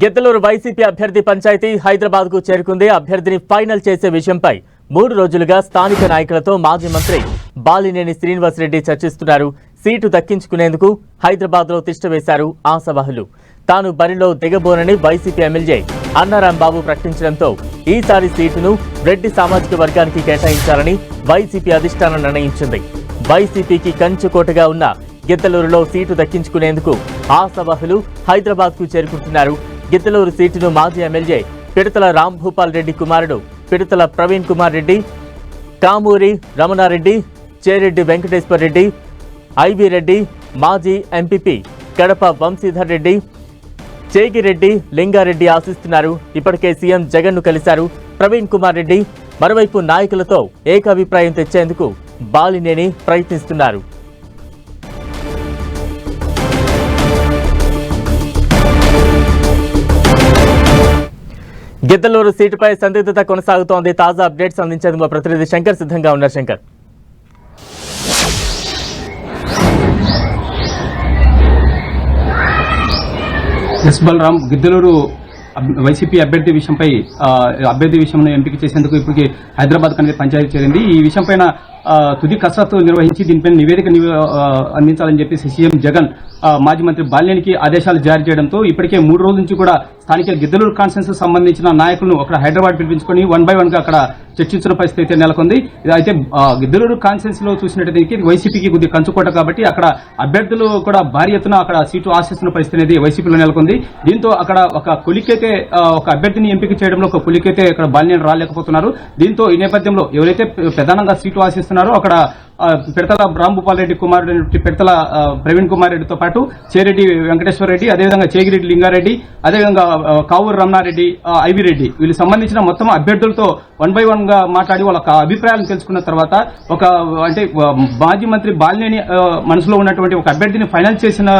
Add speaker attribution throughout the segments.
Speaker 1: Giddalur YCP అభ్యర్థి పంచాయతీ హైదరాబాద్కు చేరుకుంది. అభ్యర్థిని ఫైనల్ చేసే విషయంపై మూడు రోజులుగా స్థానిక నాయకులతో మాజీ మంత్రి బాలినేని శ్రీనివాసరెడ్డి చర్చిస్తున్నారు. సీటు దక్కించుకునేందుకు హైదరాబాద్లో తిష్టవేశారు ఆశావహులు. తాను బరిలో దిగబోనని వైసీపీ ఎమ్మెల్యే అన్నారాంబాబు ప్రకటించడంతో ఈసారి సీటును రెడ్డి సామాజిక వర్గానికి కేటాయించాలని వైసీపీ అధిష్టానం నిర్ణయించింది. వైసీపీకి కంచుకోటగా ఉన్న గిద్దలూరులో సీటు దక్కించుకునేందుకు ఆశావహులు హైదరాబాద్కు చేరుకుంటున్నారు. గిద్దలూరు సీటును మాజీ ఎమ్మెల్యే పిడతల రాంభూపాల్ రెడ్డి కుమారుడు పిడతల ప్రవీణ్ కుమార్ రెడ్డి కామూరి రమణారెడ్డి చేరెడ్డి వెంకటేశ్వర్ రెడ్డి ఐవి రెడ్డి మాజీ ఎంపీపీ కడప వంశీధర్ రెడ్డి చేగిరెడ్డి లింగారెడ్డి ఆశిస్తున్నారు. ఇప్పటికే సీఎం జగన్ను కలిశారు. ప్రవీణ్ కుమార్ రెడ్డి మరోవైపు నాయకులతో ఏకాభిప్రాయం తెచ్చేందుకు బాలినేని ప్రయత్నిస్తున్నారు. గిద్దలూరు సీటుపై సందిగ్ధత కొనసాగుతోంది. తాజా అప్డేట్స్ అందించేందుకు మా ప్రతినిధి శంకర్ సిద్ధంగా ఉన్నారు. శంకర్.
Speaker 2: ఎస్ బలరాం గిద్దలూరు వైసీపీ అభ్యర్థి విషయంపై అభ్యర్థి విషయంలో ఎంపిక చేసేందుకు ఇప్పటికి హైదరాబాద్ కనేది పంచాయతీ చేరింది. ఈ విషయంపైన తుది కసరత్తు నిర్వహించి దీనిపైన నివేదిక అందించాలని చెప్పేసి సీఎం జగన్ మాజీ మంత్రి బాల్యానికి ఆదేశాలు జారీ చేయడంతో ఇప్పటికే మూడు రోజుల నుంచి కూడా స్థానిక గిద్దలూరు కాన్ఫరెన్స్ సంబంధించిన నాయకులను అక్కడ హైదరాబాద్ పిలిపించుకొని వన్ బై వన్గా అక్కడ చర్చించిన పరిస్థితి అయితే నెలకొంది. ఇది అయితే గిద్దలూరు కాన్ఫరెన్స్లో చూసినట్టయితే వైసీపీకి కొద్ది కంచుకోట కాబట్టి అక్కడ అభ్యర్థులు కూడా భారీ ఎత్తున అక్కడ సీటు ఆశిస్తున్న పరిస్థితి అనేది వైసీపీలో నెలకొంది. దీంతో అక్కడ ఒక కొలికైతే ఒక అభ్యర్థిని ఎంపిక చేయడంలో ఒక కొలికైతే అక్కడ బాల్యం రాలేకపోతున్నారు. దీంతో ఈ నేపథ్యంలో ఎవరైతే ప్రధానంగా సీటు ఆశిస్తున్నారు అక్కడ పెడతల రాంభూపాల్ రెడ్డి కుమారుడు పెడతల ప్రవీణ్ కుమార్ రెడ్డితో పాటు చేరెడ్డి వెంకటేశ్వర రెడ్డి అదేవిధంగా చేగిరెడ్డి లింగారెడ్డి అదేవిధంగా కావూరు రమణారెడ్డి ఐవి రెడ్డి. వీళ్ళకి సంబంధించిన మొత్తం అభ్యర్థులతో వన్ బై వన్గా మాట్లాడి వాళ్ళ అభిప్రాయాలను తెలుసుకున్న తర్వాత ఒక అంటే మాజీ మంత్రి బాలినేని మనసులో ఉన్నటువంటి ఒక అభ్యర్థిని ఫైనల్ చేసిన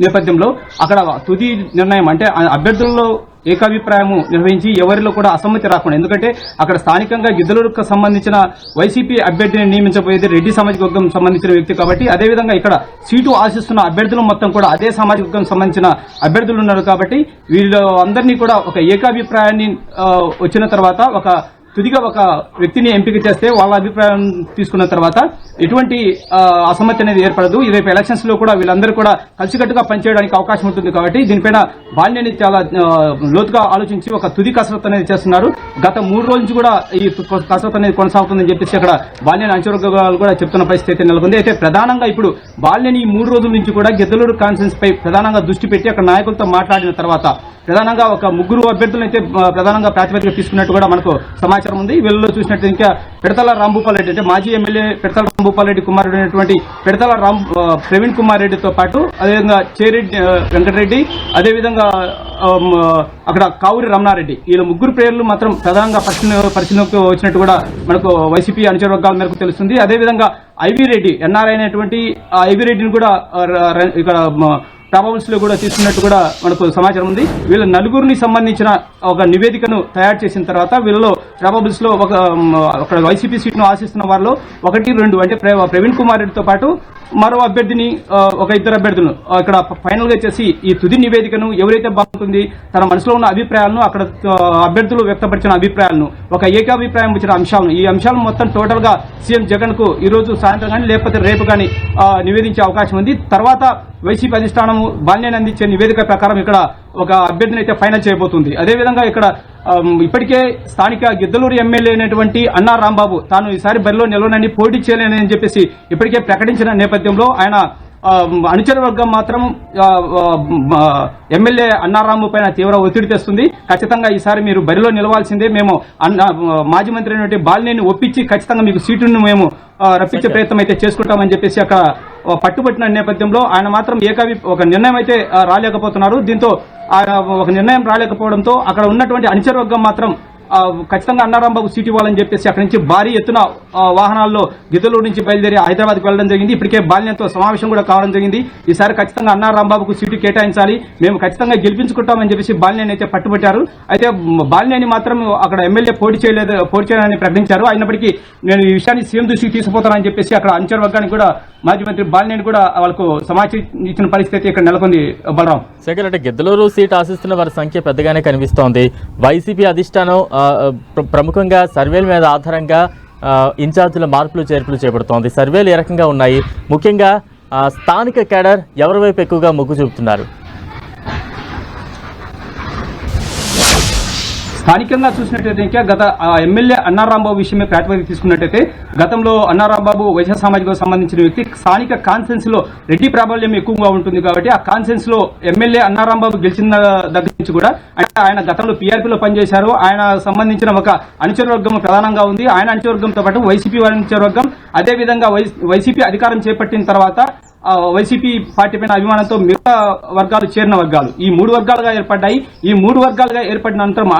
Speaker 2: నేపథ్యంలో అక్కడ తుది నిర్ణయం అంటే ఆ అభ్యర్థుల్లో ఏకాభిప్రాయము నిర్వహించి ఎవరిలో కూడా అసమ్మతి రాకుండా. ఎందుకంటే అక్కడ స్థానికంగా గిద్దలూరుకు సంబంధించిన వైసీపీ అభ్యర్థిని నియమించబోయేది రెడ్డి సామాజిక వర్గం సంబంధించిన వ్యక్తి కాబట్టి అదేవిధంగా ఇక్కడ సీటు ఆశిస్తున్న అభ్యర్థులు మొత్తం కూడా అదే సామాజిక వర్గం సంబంధించిన అభ్యర్థులు ఉన్నారు కాబట్టి వీళ్ళు అందరినీ కూడా ఒక ఏకాభిప్రాయాన్ని వచ్చిన తర్వాత ఒక తుదిగా ఒక వ్యక్తిని ఎంపిక చేస్తే వాళ్ళ అభిప్రాయం తీసుకున్న తర్వాత ఎటువంటి ఆ, అసమ్మతి అనేది ఏర్పడదు. రేపు ఎలక్షన్స్లో కూడా వీళ్ళందరూ కూడా కలిసికట్టుగా పనిచేయడానికి అవకాశం ఉంటుంది కాబట్టి దీనిపైన బాల్యని చాలా లోతుగా ఆలోచించి ఒక తుది కసరత్తు అనేది చేస్తున్నారు. గత మూడు రోజుల నుంచి కూడా ఈ కసరత్తు అనేది కొనసాగుతుందని చెప్పేసి అక్కడ బాల్యని అంచవర్గాలు కూడా చెప్తున్న పరిస్థితి అయితే నెలకొంది. అయితే ప్రధానంగా ఇప్పుడు బాల్యని ఈ మూడు రోజుల నుంచి కూడా గిద్దలూరు కాన్ఫరెన్స్ పై ప్రధానంగా దృష్టి పెట్టి అక్కడ నాయకులతో మాట్లాడిన తర్వాత ప్రధానంగా ఒక ముగ్గురు అభ్యర్థులను అయితే ప్రధానంగా ప్రాతిపదిక తీసుకున్నట్టు కూడా మనకు సమాచారం ఉంది. వీళ్ళలో చూసినట్టు ఇంకా పెడతల రాంభూపాల్ రెడ్డి అంటే మాజీ ఎమ్మెల్యే పెడతల రాంభూపాల్ రెడ్డి కుమారుడు అయినటువంటి పెడతల రామ్ ప్రవీణ్ కుమార్ రెడ్డితో పాటు అదేవిధంగా చేరెడ్డి వెంకటరెడ్డి అదేవిధంగా అక్కడ కావురి రమణారెడ్డి. వీళ్ళ ముగ్గురు పేర్లు మాత్రం ప్రధానంగా పరిశీలన పరిశీలనకు వచ్చినట్టు కూడా మనకు వైసీపీ అనుచర వర్గాల మేరకు తెలుస్తుంది. అదేవిధంగా ఐవి రెడ్డి ఎన్ఆర్ఐ అయినటువంటి ఐవీ ఐవి రెడ్డిని కూడా ఇక్కడ లో కూడా తీసుకున్నట్టు కూడా మనకు సమాచారం ఉంది. వీళ్ళ నలుగురిని సంబంధించిన ఒక నివేదికను తయారు చేసిన తర్వాత వీళ్ళలో ట్రావెల్స్లో ఒక అక్కడ వైసీపీ సీట్ను ఆశిస్తున్న వారిలో ఒకటి రెండు అంటే ప్ర- ప్రవీణ్ కుమార్ రెడ్డితో పాటు మరో అభ్యర్థిని ఒక ఇద్దరు అభ్యర్థులను ఇక్కడ ఫైనల్గా చేసి ఈ తుది నివేదికను ఎవరైతే బాగుంటుంది తన మనసులో ఉన్న అభిప్రాయాలను అక్కడ అభ్యర్థులు వ్యక్తపరిచిన అభిప్రాయాలను ఒక ఏకాభిప్రాయం వచ్చిన అంశాలను ఈ అంశాలను మొత్తం టోటల్గా సీఎం జగన్కు ఈ రోజు సాయంత్రం కానీ లేకపోతే రేపు కానీ నివేదించే అవకాశం ఉంది. తర్వాత వైసీపీ అధిష్టానము బాల్యాన్ని అందించే నివేదిక ప్రకారం ఇక్కడ ఒక అభ్యర్థిని అయితే ఫైనల్ చేయబోతుంది. అదేవిధంగా ఇక్కడ ఇప్పటికే స్థానిక గిద్దలూరు ఎమ్మెల్యే అయినటువంటి అన్నా రాంబాబు తాను ఈసారి బరిలో నిలవనని పోటీ చేయలేనని చెప్పేసి ఇప్పటికే ప్రకటించిన నేపథ్యంలో ఆయన అనుచర వర్గం మాత్రం ఎమ్మెల్యే అన్నారాము పైన తీవ్ర ఒత్తిడి తెస్తుంది. ఖచ్చితంగా ఈసారి మీరు బరిలో నిలవాల్సిందే. మేము అన్న మాజీ మంత్రి అయినటువంటి బాలినేని ఒప్పించి ఖచ్చితంగా మీకు సీటును మేము రప్పించే ప్రయత్నం అయితే చేసుకుంటామని చెప్పేసి అక్కడ పట్టుబట్టిన నేపథ్యంలో ఆయన మాత్రం ఏకావి ఒక నిర్ణయం అయితే రాలేకపోతున్నారు. దీంతో ఆయన ఒక నిర్ణయం రాలేకపోవడంతో అక్కడ ఉన్నటువంటి అనుచరవర్గం మాత్రం ఖచ్చితంగా అన్నారాంబాబు సీట్ ఇవ్వాలని చెప్పేసి అక్కడి నుంచి భారీ ఎత్తున వాహనాల్లో గిద్దలూరు నుంచి బయలుదేరి హైదరాబాద్కి వెళ్ళడం జరిగింది. ఇప్పటికే బాల్యంతో సమావేశం కూడా కావడం జరిగింది. ఈసారి ఖచ్చితంగా అన్నారాంబాబుకు సీటు కేటాయించాలి. మేము ఖచ్చితంగా గెలిపించుకుంటామని చెప్పేసి బాలినేని అయితే పట్టుబట్టారు. అయితే బాల్యని బాలినేని మాత్రం అక్కడ ఎమ్మెల్యే పోటీ చేయలేదు పోటీ చేయాలని ప్రకటించారు. అయినప్పటికీ నేను ఈ విషయాన్ని సీఎం దృష్టికి తీసుకుపోతానని చెప్పేసి అక్కడ అంచర్ వర్గానికి కూడా మాజీ మంత్రి బాలినేని కూడా వాళ్ళకు సమాచారం ఇచ్చిన పరిస్థితి ఇక్కడ నెలకొంది బలరాం.
Speaker 1: సెక్రటరీ గిద్దలూరు సీట్ ఆశిస్తున్న వారి సంఖ్య పెద్దగానే కనిపిస్తోంది. వైసీపీ అధిష్టానం ప్రముఖంగా సర్వేల మీద ఆధారంగా ఇన్ఛార్జీల మార్పులు చేర్పులు చేపడుతోంది. సర్వేలు ఏ రకంగా ఉన్నాయి? ముఖ్యంగా స్థానిక కేడర్ ఎవరి వైపు ఎక్కువగా మొగ్గు చూపుతున్నారు?
Speaker 2: స్థానికంగా చూసినట్టయితే ఇంకా గత ఎమ్మెల్యే అన్నారాంబాబు విషయమే ప్రాతిపదిక తీసుకున్నట్టయితే గతంలో అన్నారాంబాబు వైశ్య సామాజిక సంబంధించిన వ్యక్తి స్థానిక కాన్సెన్స్లో రెడ్డి ప్రాబల్యం ఎక్కువగా ఉంటుంది కాబట్టి ఆ కాన్సెన్స్లో ఎమ్మెల్యే అన్నారాంబాబు గెలిచిన దగ్గర నుంచి కూడా అంటే ఆయన గతంలో పీఆర్పీలో పనిచేశారు. ఆయన సంబంధించిన ఒక అనుచరవర్గం ప్రధానంగా ఉంది. ఆయన అనుచరవర్గంతో పాటు వైసీపీ అనుచరవర్గం అదేవిధంగా అదే విధంగా వైసీపీ అధికారం చేపట్టిన తర్వాత వైసీపీ పార్టీ పైన అభిమానంతో మిగతా వర్గాలు చేరిన వర్గాలు. ఈ మూడు వర్గాలుగా ఏర్పడ్డాయి. ఈ మూడు వర్గాలుగా ఏర్పడిన అనంతరం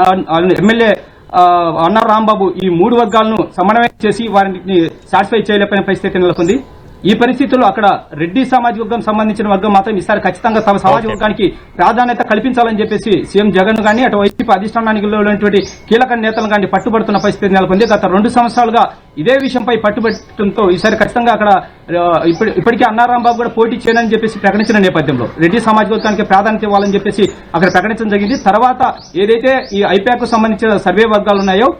Speaker 2: ఎమ్మెల్యే ఆ, అన్న రాంబాబు ఈ మూడు వర్గాలను సమన్వయం చేసి వారిని సాటిస్ఫై చేయలేకపోయిన పరిస్థితి నెలకొంది. ఈ పరిస్థితుల్లో అక్కడ రెడ్డి సామాజిక వర్గం సంబంధించిన వర్గం మాత్రం ఈసారి ఖచ్చితంగా తమ సామాజిక. వర్గానికి ప్రాధాన్యత కల్పించాలని చెప్పేసి సీఎం జగన్ గానీ అటు వైసీపీ అధిష్టానానికి ఉన్నటువంటి కీలక నేతలు కానీ పట్టుబడుతున్న పరిస్థితి నెలకొంది గత రెండు సంవత్సరాలుగా ఇదే విషయంపై పట్టుబట్టడంతో ఈసారి ఖచ్చితంగా అక్కడ ఇప్పటికే అన్నారాంబాబు కూడా పోటీ చేయనని చెప్పేసి ప్రకటించిన నేపథ్యంలో రెడ్డి సామాజిక వర్గానికి ప్రాధాన్యత ఇవ్వాలని చెప్పేసి అక్కడ ప్రకటించడం జరిగింది తర్వాత ఏదైతే ఈ ఐపాక్ సంబంధించిన సర్వే వర్గాలు ఉన్నాయో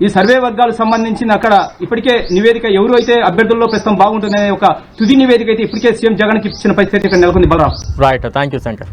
Speaker 2: ఈ సర్వే వర్గాలకు సంబంధించిన అక్కడ ఇప్పటికే నివేదిక ఎవరు అయితే అభ్యర్థుల్లో ప్రస్తుతం బాగుంటుందనే ఒక తుది నివేదిక అయితే ఇప్పటికే సీఎం జగన్కి ఇచ్చిన పరిస్థితి ఇక్కడ నెలకొంది Balaram.
Speaker 1: Right thank you Shankar